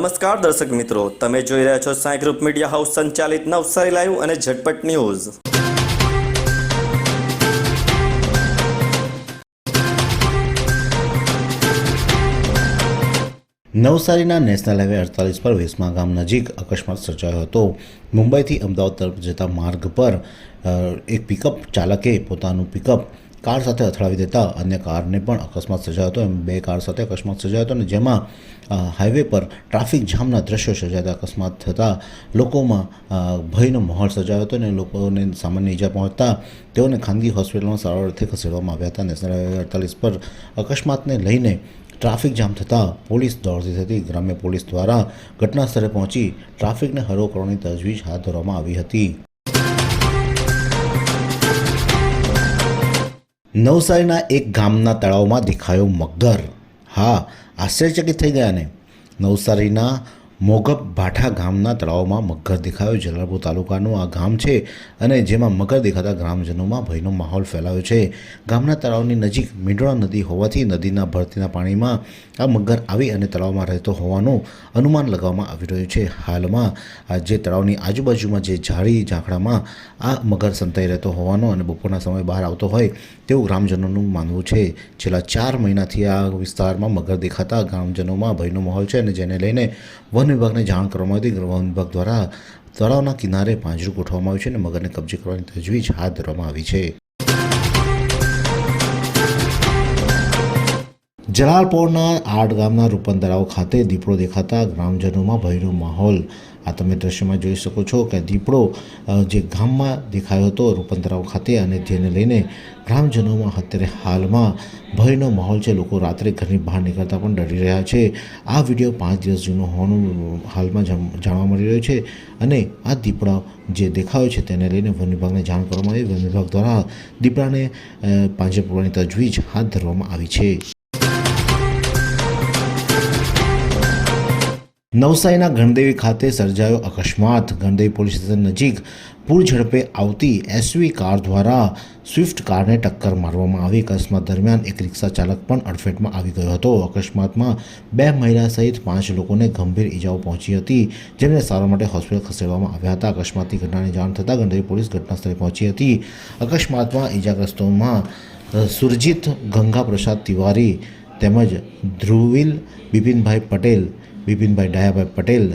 નમસ્કાર દર્શક મિત્રો, તમે જોઈ રહ્યા છો સાંઈ ગ્રુપ મીડિયા હાઉસ સંચાલિત નવસારી લાઈવ અને ઝટપટ ન્યૂઝ. નવસારીના નેશનલ હાઈવે અડતાલીસ પર વેસમા ગામ નજીક અકસ્માત સર્જાયો હતો. મુંબઈથી અમદાવાદ તરફ જતા માર્ગ પર એક પિકઅપ ચાલકે પોતાનું પિકઅપ કાર સાથે અથડાવી દેતા અન્ય કારને પણ અકસ્માત સર્જાયો હતો. એમ બે કાર સાથે અકસ્માત સર્જાયો હતો અને જેમાં હાઈવે પર ટ્રાફિક જામના દ્રશ્યો સર્જાતા અકસ્માત થતાં લોકોમાં ભયનો માહોલ સર્જાયો હતો અને લોકોને સામાન્ય ઈજા પહોંચતા તેઓને ખાનગી હોસ્પિટલમાં સારવાર અર્થે ખસેડવામાં આવ્યા હતા. નેશનલ હાઈવે અડતાલીસ પર અકસ્માતને લઈને ટ્રાફિક જામ થતાં પોલીસ દોડતી થતી ગ્રામ્ય પોલીસ દ્વારા ઘટના સ્થળે પહોંચી ટ્રાફિકને હરો કરવાની તજવીજ હાથ ધરવામાં આવી હતી. નવસારીના એક ગામના તળાવમાં દેખાયો મગર. હા આશ્ચર્યચકિત થઈ ગયા ને. નવસારીના મોગપ ભાઠા ગામના તળાવમાં મગર દેખાયો. જલાલપુર તાલુકાનું આ ગામ છે અને જેમાં મગર દેખાતા ગ્રામજનોમાં ભયનો માહોલ ફેલાયો છે. ગામના તળાવની નજીક મીંડોળા નદી હોવાથી નદીના ભરતીના પાણીમાં આ મગર આવી અને તળાવમાં રહેતો હોવાનું અનુમાન લગાવવામાં આવી રહ્યું છે. હાલમાં આ જે તળાવની આજુબાજુમાં જે ઝાડી ઝાંખડામાં આ મગર સંતાઈ રહેતો હોવાનો અને બપોરના સમયે બહાર આવતો હોય તેવું ગ્રામજનોનું માનવું છે. છેલ્લા ચાર મહિનાથી આ વિસ્તારમાં મગર દેખાતા ગ્રામજનોમાં ભયનો માહોલ છે અને જેને લઈને વન વિભાગને જાણ કરવામાં આવી હતી. વન વિભાગ દ્વારા તળાવના કિનારે પાંજરું ગોઠવવામાં આવ્યું છે અને મગરને કબજે કરવાની તજવીજ હાથ ધરવામાં આવી છે. જલાલપોરના આડ ગામના તળાવ ખાતે દીપડો દેખાતા ગ્રામજનોમાં ભયનો માહોલ આ તમે દ્રશ્યમાં જોઈ શકો છો કે દીપડો જે ગામમાં દેખાયો હતો રૂપંતરાવ ખાતે અને જેને લઈને ગ્રામજનોમાં અત્યારે હાલમાં ભયનો માહોલ છે. લોકો રાત્રે ઘરની બહાર નીકળતા પણ ડરી રહ્યા છે. આ વીડિયો પાંચ દિવસ જૂનો હોવાનું હાલમાં જાણ- જાણવા મળી રહ્યું છે અને આ દીપડા જે દેખાયો છે તેને લઈને વન વિભાગને જાણ કરવામાં આવી. વન વિભાગ દ્વારા દીપડાને પાંજરે પૂરવાની તજવીજ હાથ ધરવામાં આવી છે. નવસારીના ગણદેવી ખાતે સર્જાયો અકસ્માત. ગણદેવી પોલીસ સ્ટેશન નજીક પૂર ઝડપે આવતી એસવી કાર દ્વારા સ્વિફ્ટ કારને ટક્કર મારવામાં આવી. અકસ્માત દરમિયાન એક રિક્ષા ચાલક પણ અડફેટમાં આવી ગયો હતો. અકસ્માતમાં બે મહિલા સહિત પાંચ લોકોને ગંભીર ઈજાઓ પહોંચી હતી, જેમને સારવાર માટે હોસ્પિટલ ખસેડવામાં આવ્યા હતા. અકસ્માતની ઘટનાની જાણ થતાં ગણદેવી પોલીસ ઘટના સ્થળે પહોંચી હતી. અકસ્માતમાં ઇજાગ્રસ્તોમાં સુરજીત ગંગા પ્રસાદ તિવારી તેમજ ધ્રુવિલ બિપિનભાઈ પટેલ બિપિનભાઈ ડાયાભાઈ પટેલ,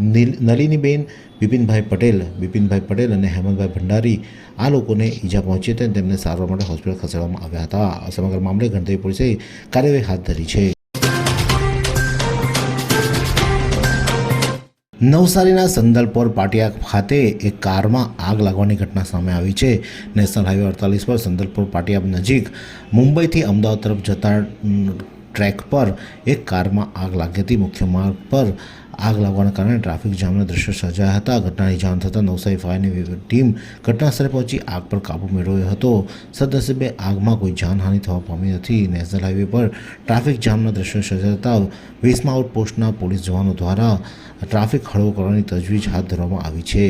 નીલ- નલિનીબેન બિપિનભાઈ પટેલ બિપિનભાઈ પટેલ અને હેમંતભાઈ ભંડારી આ લોકોને ઈજા પહોંચી હતી અને તેમને સારવાર માટે હોસ્પિટલ ખસેડવામાં આવ્યા હતા. આ સમગ્ર મામલે ગણતરી પોલીસે કાર્યવાહી હાથ ધરી છે. નવસારીના સંદલપોર પાટિયા ખાતે એક કારમાં આગ લાગવાની ઘટના સામે આવી છે. નેશનલ હાઈવે અડતાલીસ પર સંદલપોર પાટિયા નજીક મુંબઈથી અમદાવાદ તરફ જતા ટ્રેક પર એક કારમાં આગ લાગી હતી. મુખ્ય માર્ગ પર આગ લાગવાના કારણે ટ્રાફિક જામના દ્રશ્યો સર્જાયા હતા. ઘટનાની જાણ થતાં નવસારી ફાયરની ટીમ ઘટનાસ્થળે પહોંચી આગ પર કાબૂ મેળવ્યો હતો. સદનસીબે આગમાં કોઈ જાનહાનિ થવા પામી નથી. નેશનલ હાઈવે પર ટ્રાફિક જામના દ્રશ્યો સર્જાતા વીસમા આઉટપોસ્ટના પોલીસ જવાનો દ્વારા ટ્રાફિક હળવો કરવાની તજવીજ હાથ ધરવામાં આવી છે.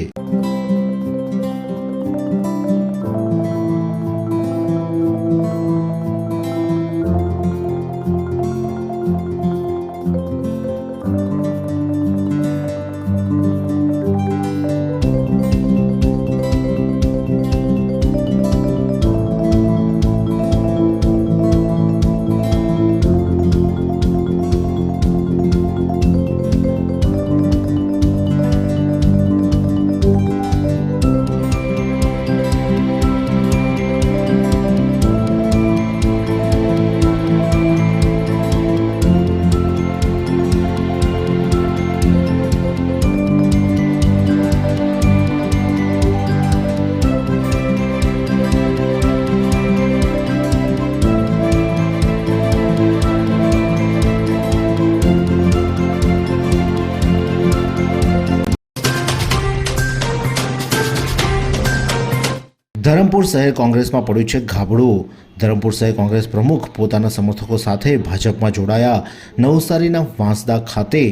ધરમપુર શહેર કોંગ્રેસમાં પડ્યું છે ગાબડું. ધરમપુર શહેર કોંગ્રેસ પ્રમુખ પોતાના સમર્થકો સાથે ભાજપમાં જોડાયા. નવસારીના વાંસદા ખાતે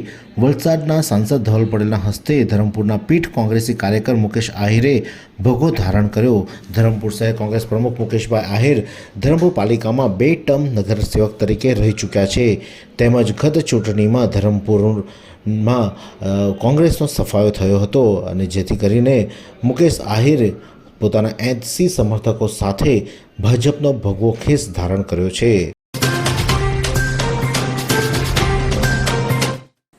વલસાડના સાંસદ ધવલ પટેલના હસ્તે ધરમપુરના પીઠ કોંગ્રેસી કાર્યકર મુકેશ આહિરે ભોગો ધારણ કર્યો. ધરમપુર શહેર કોંગ્રેસ પ્રમુખ મુકેશભાઈ આહિર ધરમપુર પાલિકામાં બે ટર્મ નગરસેવક તરીકે રહી ચૂક્યા છે. તેમજ ગત ચૂંટણીમાં ધરમપુરમાં કોંગ્રેસનો સફાયો થયો હતો અને જેથી કરીને મુકેશ આહિર પોતાના એંસી સમર્થકો સાથે ભાજપનો ભગવો ખેસ ધારણ કર્યો છે.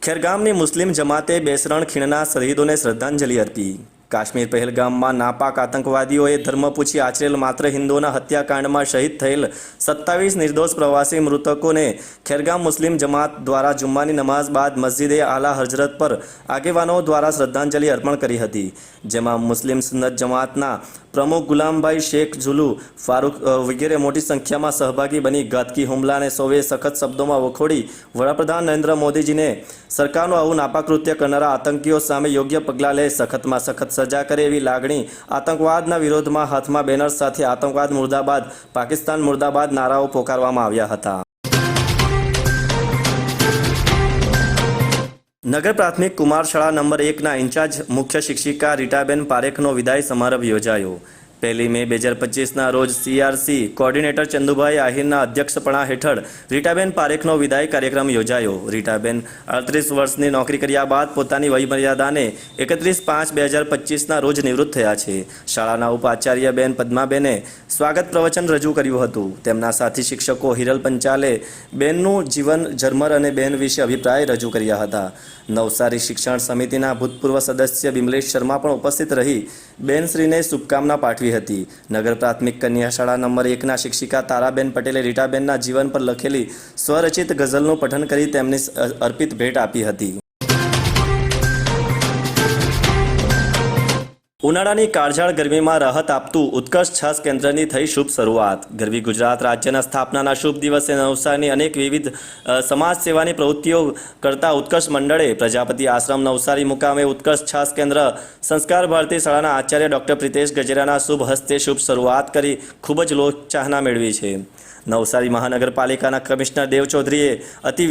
ખેરગામની મુસ્લિમ જમાતે બેસરણ ખીણના શહીદોને શ્રદ્ધાંજલિ અર્પી. કાશ્મીર પહેલગામમાં નાપાક આતંકવાદીઓએ ધર્મ પૂછી આચરેલ માત્ર હિન્દુઓના હત્યાકાંડમાં શહીદ થયેલ સત્તાવીસ નિર્દોષ પ્રવાસી મૃતકોને ખેરગામ મુસ્લિમ જમાત દ્વારા જુમ્માની નમાઝ બાદ મસ્જિદે આલા હજરત પર આગેવાનો દ્વારા શ્રદ્ધાંજલિ અર્પણ કરી હતી, જેમાં મુસ્લિમ સુન્નત જમાતના પ્રમુખ ગુલામભાઈ શેખ ઝુલુ ફારૂક વગેરે મોટી સંખ્યામાં સહભાગી બની ઘાતકી હુમલાને સૌએ સખત શબ્દોમાં વખોડી. વડાપ્રધાન નરેન્દ્ર મોદીજીને સરકારનું આવું નાપાકૃત્ય કરનારા આતંકીઓ સામે યોગ્ય પગલાં લે, સખતમાં સખત સજા કરે એવી લાગણી આતંકવાદના વિરોધમાં હાથમાં બેનર સાથે આતંકવાદ મુર્દાબાદ, પાકિસ્તાન મુર્દાબાદ નારાઓ પોકારવામાં આવ્યા હતા. નગર પ્રાથમિક કુમાર શાળા નંબર એકના ઇન્ચાર્જ મુખ્ય શિક્ષિકા રીટાબેન પારેખનો વિદાય સમારંભ યોજાયો. પહેલી મે બે હજાર પચીસના રોજ સીઆરસી કોર્ડિનેટર ચંદુભાઈ આહિરના અધ્યક્ષપણા હેઠળ રીટાબેન પારેખનો વિદાય કાર્યક્રમ યોજાયો. રીટાબેન અડત્રીસ વર્ષની નોકરી કર્યા બાદ પોતાની વયમર્યાદાને એકત્રીસ પાંચ બે હજાર પચીસના રોજ નિવૃત્ત થયા છે. શાળાના ઉપાચાર્ય બેન પદ્માબેને સ્વાગત પ્રવચન રજૂ કર્યું હતું. તેમના સાથી શિક્ષકો હિરલ પંચાલે બેનનું જીવન ઝરમર અને બેન વિશે અભિપ્રાય રજૂ કર્યા હતા. નવસારી શિક્ષણ સમિતિના ભૂતપૂર્વ સદસ્ય બિમલેશ શર્મા પણ ઉપસ્થિત રહી બેનશ્રીને શુભકામના પાઠવી હતી. નગર પ્રાથમિક કન્યા શાળા નંબર એકના શિક્ષિકા તારાબેન પટેલે રીટાબેનના જીવન પર લખેલી સ્વરચિત ગઝલનું પઠન કરી તેમને અર્પિત ભેટ આપી હતી. ઉનાળાની કાળઝાળ ગરમીમાં રાહત આપતું ઉત્કર્ષ છાસ કેન્દ્રની થઈ શુભ શરૂઆત. ગરવી ગુજરાત રાજ્યના સ્થાપનાના શુભ દિવસે નવસારીની અનેક વિવિધ સમાજ સેવાની પ્રવૃત્તિઓ કરતા ઉત્કર્ષ મંડળે પ્રજાપતિ આશ્રમ નવસારી મુકામે ઉત્કર્ષ છાસ કેન્દ્ર સંસ્કાર ભારતી શાળાના આચાર્ય ડૉક્ટર પ્રિતેશ ગજેરાના શુભ હસ્તે શુભ શરૂઆત કરી ખૂબ જ લોકચાહના મેળવી છે. નવસારી મહાનગરપાલિકાના કમિશનર દેવ ચૌધરીએ અતિ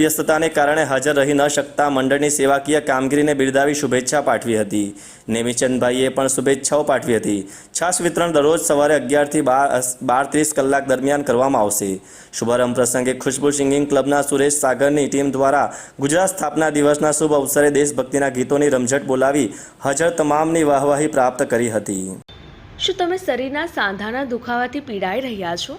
કારણે હાજર રહી ન શકતા મંડળની સેવાકીય કામગીરીને બિરદાવી શુભેચ્છા પાઠવી હતી. નેમિચંદભાઈએ પણ શુભેચ્છાઓ પાઠવી હતી. છાશ વિતરણ દરરોજ સવારે અગિયારથી બાર બાર ત્રીસ કલાક દરમિયાન કરવામાં આવશે. શુભારંભ પ્રસંગે ખુશ્બુ સિંગિંગ ક્લબના સુરેશ સાગરની ટીમ દ્વારા ગુજરાત સ્થાપના દિવસના શુભ અવસરે દેશભક્તિના ગીતોની રમઝટ બોલાવી હાજર તમામની વાહવાહી પ્રાપ્ત કરી હતી. શું તમે શરીરના સાંધાના દુખાવાથી પીડાઈ રહ્યા છો?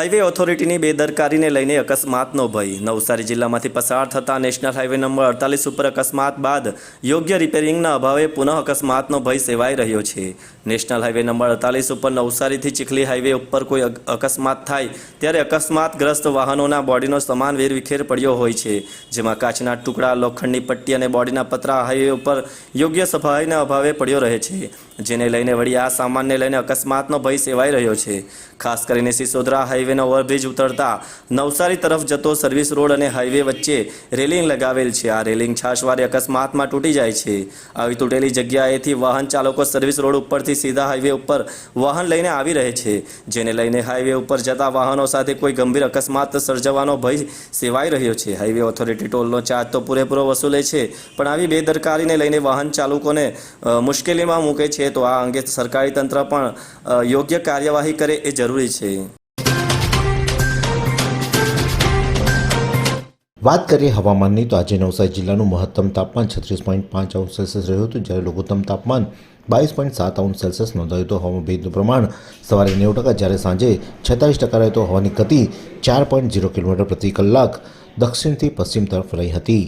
હાઈવે ઓથોરિટીની બેદરકારીને લઈને અકસ્માતનો ભય. નવસારી જિલ્લામાંથી પસાર થતા નેશનલ હાઈવે નંબર અડતાલીસ ઉપર અકસ્માત બાદ યોગ્ય રિપેરિંગના અભાવે પુનઃ અકસ્માતનો ભય સેવાઈ રહ્યો છે. નેશનલ હાઈવે નંબર અડતાલીસ ઉપર નવસારીથી ચીખલી હાઈવે ઉપર કોઈ અકસ્માત થાય ત્યારે અકસ્માતગ્રસ્ત વાહનોના બોડીનો સમાન વેરવિખેર પડ્યો હોય છે. જેમાં કાચના ટુકડા, લોખંડની પટ્ટી અને બોડીના પતરા હાઈવે ઉપર યોગ્ય સફાઈના અભાવે પડ્યો રહે છે. જેને લઈને વળી આ સામાનને લઈને અકસ્માતનો ભય સેવાઈ રહ્યો છે. ખાસ કરીને સિસોદરા હાઈવેનો ઓવરબ્રિજ ઉતરતા નવસારી તરફ જતો સર્વિસ રોડ અને હાઈવે વચ્ચે રેલિંગ લગાવેલ છે. આ રેલિંગ છાશવારે અકસ્માતમાં તૂટી જાય છે. આવી તૂટેલી જગ્યાએથી વાહન ચાલકો સર્વિસ રોડ ઉપરથી સીધા હાઈવે ઉપર વાહન લઈને આવી રહે છે. જેને લઈને હાઈવે ઉપર જતા વાહનો સાથે કોઈ ગંભીર અકસ્માત સર્જવાનો ભય સેવાઈ રહ્યો છે. હાઈવે ઓથોરિટી ટોલનો ચાર્જ તો પૂરેપૂરો વસૂલે છે, પણ આવી બેદરકારીને લઈને વાહન ચાલકોને મુશ્કેલીમાં મૂકે છે. તો આ અંગે સરકારી તંત્ર પણ યોગ્ય કાર્યવાહી કરે એ જરૂરી છે. વાત કરીએ હવામાનની, તો આજે નવસારી જિલ્લાનું મહત્તમ તાપમાન છત્રીસ પોઈન્ટ પાંચ અંશ સેલ્સિયસ રહ્યું હતું. જ્યારે લઘુત્તમ તાપમાન બાવીસ પોઈન્ટ સાત અંશ સેલ્સિયસ નોંધાયું હતું. હવામાં ભેજનું પ્રમાણ સવારે નેવું ટકા, જ્યારે સાંજે છેતાલીસ ટકા રહ્યું તો હવાની ગતિ ચાર પોઈન્ટ ઝીરો કિલોમીટર પ્રતિ કલાક દક્ષિણથી પશ્ચિમ તરફ રહી હતી.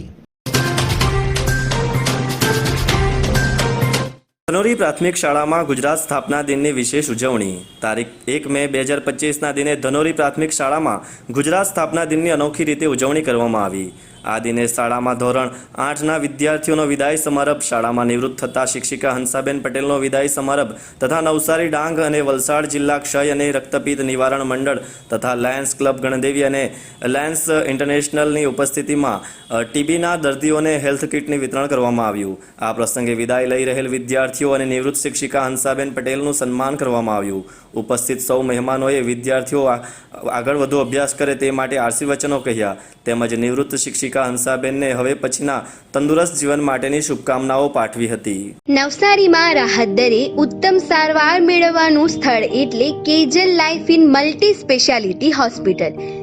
ધનોરી પ્રાથમિક શાળામાં ગુજરાત સ્થાપના દિનની વિશેષ ઉજવણી. તારીખ એક મે બે હજાર પચીસના દિને ધનોરી પ્રાથમિક શાળામાં ગુજરાત સ્થાપના દિનની અનોખી રીતે ઉજવણી કરવામાં આવી. આ દિને શાળામાં ધોરણ આઠના વિદ્યાર્થીઓનો વિદાય સમારંભ શાળામાં નિવૃત્ત થતા શિક્ષિકા હંસાબેન પટેલનો વિદાય સમારંભ તથા નવસારી ડાંગ અને વલસાડ જિલ્લા ક્ષય અને રક્તપિત્ત નિવારણ મંડળ તથા લાયન્સ ક્લબ ગણદેવી અને લાયન્સ ઇન્ટરનેશનલની ઉપસ્થિતિમાં ટીબીના દર્દીઓને હેલ્થ કિટની વિતરણ કરવામાં આવ્યું. આ પ્રસંગે વિદાય લઈ રહેલ વિદ્યાર્થીઓ અને નિવૃત્ત શિક્ષિકા હંસાબેન પટેલનું સન્માન કરવામાં આવ્યું. ઉપસ્થિત સૌ મહેમાનોએ વિદ્યાર્થીઓ આગળ વધુ અભ્યાસ કરે તે માટે આશીર્વચનો કહ્યા. તેમજ નિવૃત્ત શિક્ષિકા હંસાબેનને હવે પછીના તંદુરસ્ત જીવન માટેની શુભકામનાઓ પાઠવી હતી. નવસારીમાં રાહત દરે ઉત્તમ સારવાર મેળવવાનું સ્થળ એટલે Kejal life in multi speciality hospital.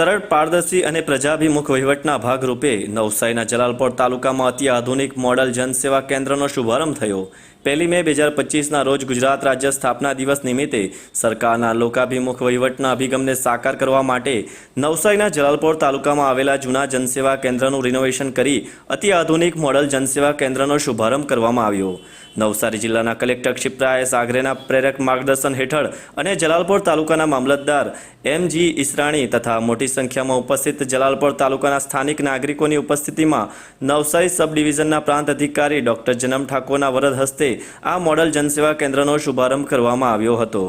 સરળ પારદર્શી અને પ્રજાભિમુખ વહીવટના ભાગરૂપે નવસારીના જલાલપોર તાલુકામાં અતિ આધુનિક મોડલ જનસેવા કેન્દ્રનો શુભારંભ થયો. પહેલી મે બે હજાર પચીસના રોજ ગુજરાત રાજ્ય સ્થાપના દિવસ નિમિત્તે સરકારના લોકાભિમુખ વહીવટના અભિગમને સાકાર કરવા માટે નવસારીના જલાલપોર તાલુકામાં આવેલા જૂના જનસેવા કેન્દ્રનું રિનોવેશન કરી અતિ આધુનિક મોડલ જનસેવા કેન્દ્રનો શુભારંભ કરવામાં આવ્યો. નવસારી જિલ્લાના કલેક્ટર ક્ષિપ્રાએ સાગરેના પ્રેરક માર્ગદર્શન હેઠળ અને જલાલપોર તાલુકાના મામલતદાર એમ જી ઈસરાણી તથા મોટી સંખ્યામાં ઉપસ્થિત જલાલપોર તાલુકાના સ્થાનિક નાગરિકોની ઉપસ્થિતિમાં નવસારી સબ ડિવિઝનના પ્રાંત અધિકારી ડોક્ટર જનમ ઠાકોરના વરદ હસ્તે આ મોડલ જનસેવા કેન્દ્રનો શુભારંભ કરવામાં આવ્યો હતો.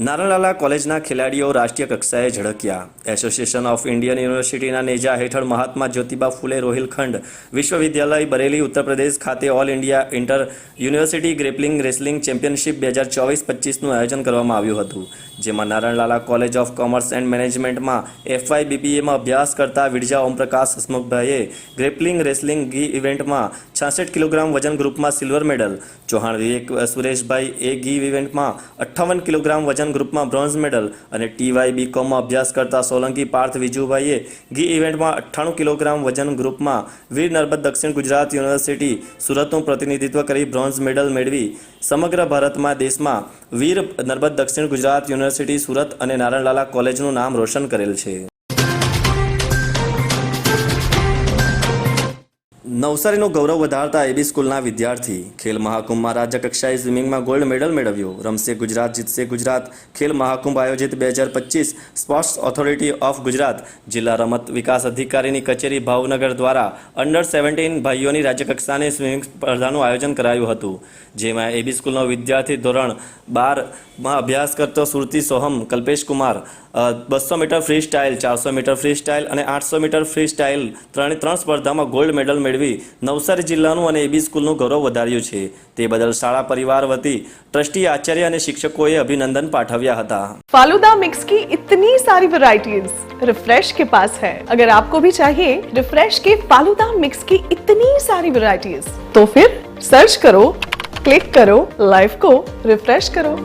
નારણલાલા કોલેજના ખેલાડીઓ રાષ્ટ્રીય કક્ષાએ ઝળક્યા. એસોસિએશન ઓફ ઇન્ડિયન યુનિવર્સિટીના નેજા હેઠળ મહાત્મા જ્યોતિબા ફુલે રોહિલખંડ વિશ્વવિદ્યાલય બરેલી ઉત્તર પ્રદેશ ખાતે all India inter university grappling wrestling championship બે હજાર ચોવીસ પચીસનું આયોજન કરવામાં આવ્યું હતું, જેમાં Naranlala college of commerce and મેનેજમેન્ટમાં એફવાય બીબીએમાં અભ્યાસ કરતા વિરજા ઓમપ્રકાશ હસમુખભાઈએ ગ્રેપલિંગ રેસલિંગ ગી ઇવેન્ટમાં છાસઠ કિલોગ્રામ વજન ગ્રુપમાં સિલ્વર મેડલ. ચૌહાણ વિવેક, સુરેશભાઈ એ ગી ઇવેન્ટમાં અઠ્ઠાવન કિલોગ્રામ વજન ગ્રુપમાં બ્રોન્ઝ મેડલ અને ટીવાય બીકોમમાં અભ્યાસ કરતા સોલંકી પાર્થ વિજુભાઈએ ગી ઇવેન્ટમાં અઠ્ઠાણું કિલોગ્રામ વજન ગ્રુપમાં વીર નર્મદ દક્ષિણ ગુજરાત યુનિવર્સિટી સુરતનું પ્રતિનિધિત્વ કરી બ્રોન્ઝ મેડલ મેળવી. સમગ્ર ભારતમાં દેશમાં વીર નર્મદ દક્ષિણ ગુજરાત યુનિવર્સિટી સુરત અને નારણલાલા કોલેજનું નામ રોશન કરેલ છે. નવસારીનું ગૌરવ વધારતા એબી સ્કૂલના વિદ્યાર્થી ખેલ મહાકુંભમાં રાજ્ય કક્ષાએ સ્વિમિંગમાં ગોલ્ડ મેડલ મેળવ્યો. રમશે ગુજરાત, જીતશે ગુજરાત. ખેલ મહાકુંભ આયોજિત બે હજાર પચીસ સ્પોર્ટ્સ ઓથોરિટી ઓફ ગુજરાત. જિલ્લા રમત વિકાસ અધિકારીની કચેરી ભાવનગર દ્વારા અંડર સેવન્ટીન ભાઈઓની રાજ્યકક્ષાની સ્વિમિંગ સ્પર્ધાનું આયોજન કરાયું હતું. જેમાં એબી સ્કૂલનો વિદ્યાર્થી ધોરણ બારમાં અભ્યાસ કરતો સુરતી સોહમ, કલ્પેશ કુમાર બસો મીટર ફ્રી સ્ટાઇલ ચારસો મીટર ફ્રી સ્ટાઇલ અને આઠસો મીટર ફ્રી સ્ટાઇલ ત્રણે ત્રણ સ્પર્ધામાં ગોલ્ડ મેડલ મેળવી નવસારી જિલ્લાનું અને એબી સ્કૂલનું ગૌરવ વધાર્યું છે તે બદલ શાળા પરિવાર વતી ટ્રસ્ટી આચાર્ય અને શિક્ષકોએ અભિનંદન પાઠવ્યા હતા फालूदा मिक्स की इतनी सारी वैरायटीज रिफ्रेश के पास है अगर आपको भी चाहिए रिफ्रेश के फालूदा मिक्स की इतनी सारी वैरायटीज तो फिर सर्च करो क्लिक करो लाइफ को रिफ्रेश करो